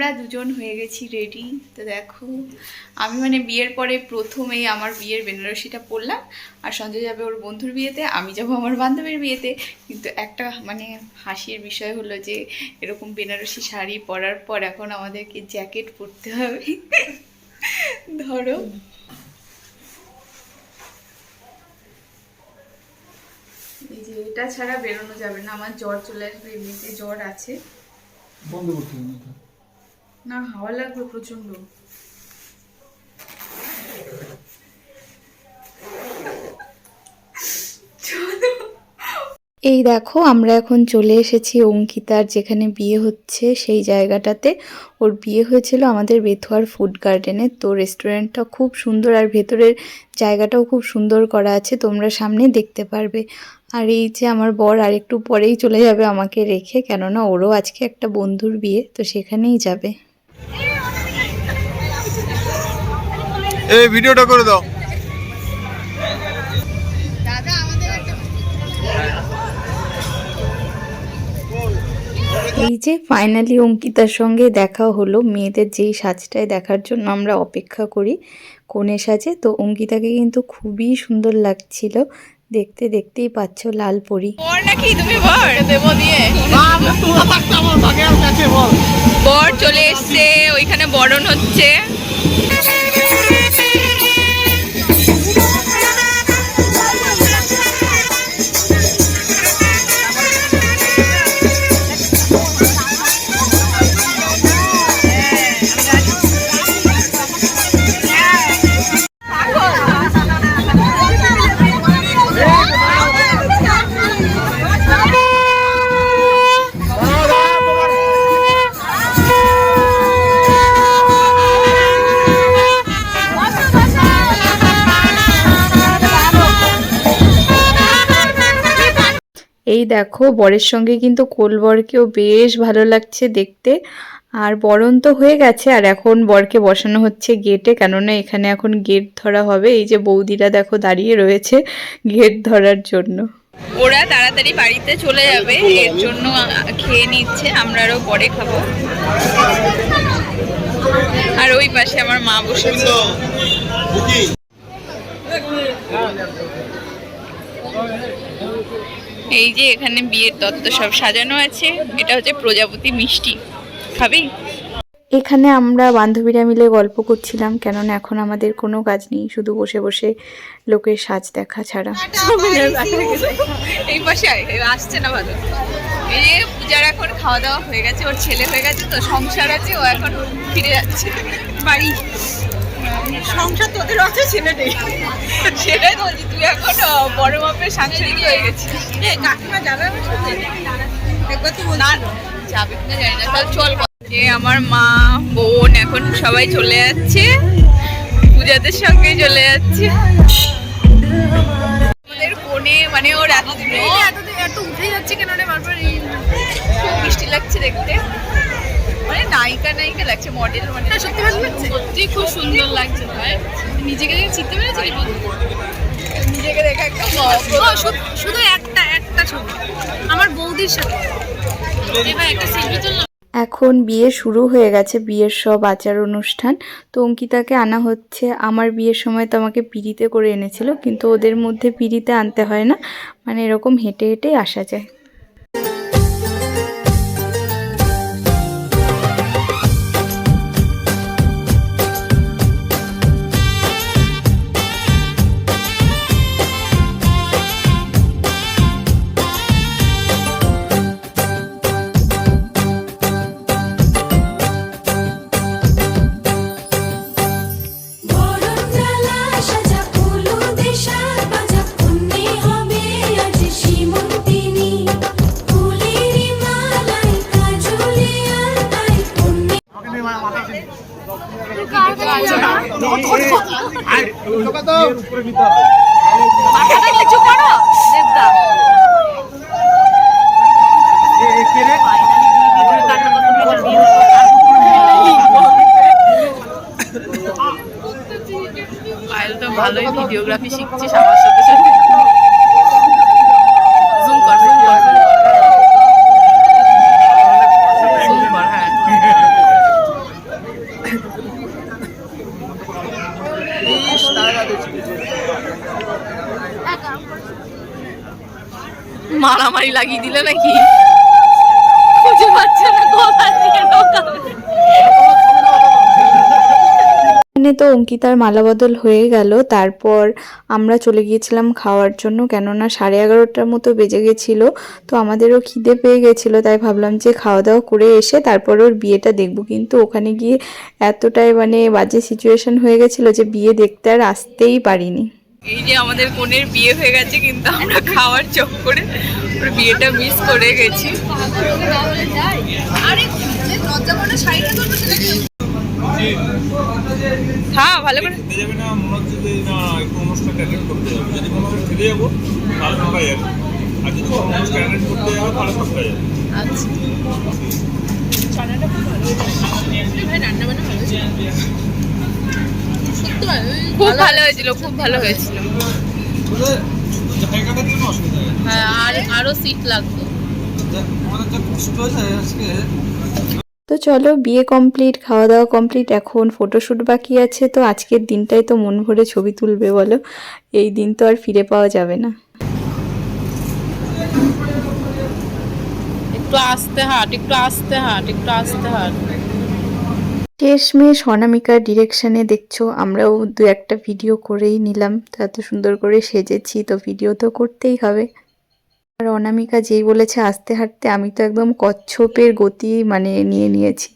আমরা দুজন হয়ে গেছি রেডি তো দেখো, আমি মানে বিয়ের পরে প্রথমেই আমার বিয়ের বেনারসিটা পরলাম, আর সঞ্জয় যাবে ওর বন্ধুর বিয়েতে, আমি যাব আমার বান্ধবীর বিয়েতে, কিন্তু একটা মানে হাসির বিষয় হলো যে, এরকম বেনারসি শাড়ি পরার পর এখন আমাদেরকে জ্যাকেট পরতে হবে। ধরো। এই যে এটা ছাড়া বেরোনো যাবে না, আমার জ্বর চলে আসবে, এমনিতে জ্বর আছে। বন্ধ করতে হবে না, হাওয়া লাগবে প্রচণ্ড এই দেখো, আমরা এখন চলে এসেছি অঙ্কিতার যেখানে বিয়ে হচ্ছে, সেই জায়গাটাতে। ওর বিয়ে হয়েছিল আমাদের বেথুয়ার ফুড গার্ডেনে, তো রেস্টুরেন্টটা খুব সুন্দর আর ভেতরের জায়গাটাও খুব সুন্দর করা আছে, তোমরা সামনে দেখতে পারবে। আর এই যে আমার বর আর একটু পরেই চলে যাবে আমাকে রেখে, কেননা ওরও আজকে একটা বন্ধুর বিয়ে, তো সেখানেই যাবে। এই ভিডিওটা করে দাও। এই যে ফাইনালি অঙ্কিতার সঙ্গে দেখা হলো মেয়েদের যেই সাজটায় দেখার জন্য আমরা অপেক্ষা করি কোণে সাজে তো অঙ্কিতাকে কিন্তু খুবই সুন্দর লাগছিল। দেখতে দেখতেই পাচ্ছ লাল পরি। বর চলে এসছে ওইখানে বরণ হচ্ছে। এই দেখো বরের সঙ্গে কিন্তু কোলবরকেও বেশ ভালো লাগছে দেখতে। আর বরণ তো হয়ে গেছে আর এখন বরকে বসানো হচ্ছে গেটে কেননা এখানে এখন গেট ধরা হবে। এই যে বৌদিরা দেখো দাঁড়িয়ে রয়েছে গেট ধরার জন্য। ওরা তাড়াতাড়ি বাড়িতে চলে যাবে এর জন্য খেয়ে নিচ্ছে আমরা আরও পরে খাব। আর ওই পাশে আমার মা বসেছে এই যে এখানে বিয়ের তত্ত্ব সব সাজানো আছে এটা হচ্ছে প্রজাপতি মিষ্টি। খাবি? এখানে আমরা বান্ধবীরা মিলে গল্প করছিলাম কেননা এখন আমাদের কোনো কাজ নেই শুধু বসে বসে লোকের সাজ দেখা ছাড়া। এই পাশে আসছে না ভালো এই পূজার এখন খাওয়া দাওয়া হয়ে গেছে ওর ছেলে হয়ে গেছে তো সংসার আছে ও এখন ফিরে যাচ্ছে। বাড়ি। সংসার তোদের আছে সেটাই বলছি তুই এখন বড় মাপের সাংসারিক হয়ে গেছিস। কাকিমা যাবে আমার সাথে? একবার তো না যাবে কিনা জানি না। তাহলে চল যে আমার মা বোন এখন সবাই চলে যাচ্ছে। পূজাদের সঙ্গে চলে যাচ্ছে। আমাদের কোণে মানে ওর এতদিন এতদিন এত উঠে যাচ্ছে কেন রে বারবার খুব মিষ্টি লাগছে দেখতে। লাগছে মডেল মডেল সত্যি ভালো লাগছে? সত্যি খুব সুন্দর লাগছে ভাই। নিজেকে দেখে চিনতে পেরেছিলি নিজেকে দেখে একটা শুধু একটা একটা ছবি। আমার বৌদির সাথে। এবার একটা সেলফি তুললাম। এখন বিয়ে শুরু হয়ে গেছে বিয়ের সব আচার অনুষ্ঠান। তো অঙ্কিতাকে আনা হচ্ছে। আমার বিয়ের সময় তো আমাকে পিড়িতে করে এনেছিল কিন্তু ওদের মধ্যে পিড়িতে আনতে হয় না। মানে এরকম হেঁটে হেঁটেই আসা যায়। পায়েল তো ভালোই ভিডিওগ্রাফি শিখছিস আমার সাথে সাথে জুম কর জুম কর জুম কর হ্যাঁ আমারই লাগিয়ে দিল নাকি? খুঁজে পাচ্ছে না কোথায় থেকে এখানে তো অঙ্কিতার মালা বদল হয়ে গেল, তারপর আমরা চলে গিয়েছিলাম খাওয়ার জন্য, কেননা সাড়ে এগারোটার মতো বেজে গেছিল, তো আমাদেরও খিদে পেয়ে গেছিল, তাই ভাবলাম যে খাওয়া দাওয়া করে এসে তারপর ওর বিয়েটা দেখব। কিন্তু ওখানে গিয়ে এতটাই মানে বাজে সিচুয়েশন হয়ে গেছিল যে বিয়ে দেখতে আর আসতেই পারিনি। এই যে আমাদের বোনের বিয়ে হয়ে গেছে কিন্তু আমরা খাওয়ার চক করে বিয়েটা মিস করে গেছি। হ্যাঁ ভালো করে। আচ্ছা। খুব ভালো হয়েছিল খুব ভালো হয়েছিল। হয় আর আরও সিট তো চলো বিয়ে কমপ্লিট খাওয়া দাওয়া কমপ্লিট এখন ফটোশ্যুট বাকি আছে তো আজকের দিনটাই তো মন ভরে ছবি তুলবে বলো? এই দিন তো আর ফিরে পাওয়া যাবে না। একটু আসতে হাট একটু আসতে হাট একটু আসতে হাট। শেষমেশ অনামিকার ডিরেকশানে দেখছ, আমরাও দু একটা ভিডিও করেই নিলাম। তো এত সুন্দর করে সেজেছি, তো ভিডিও তো করতেই হবে। আর অনামিকা যেই বলেছে, আসতে হাঁটতে, আমি তো একদম কচ্ছপের গতি মানে নিয়ে নিয়েছি।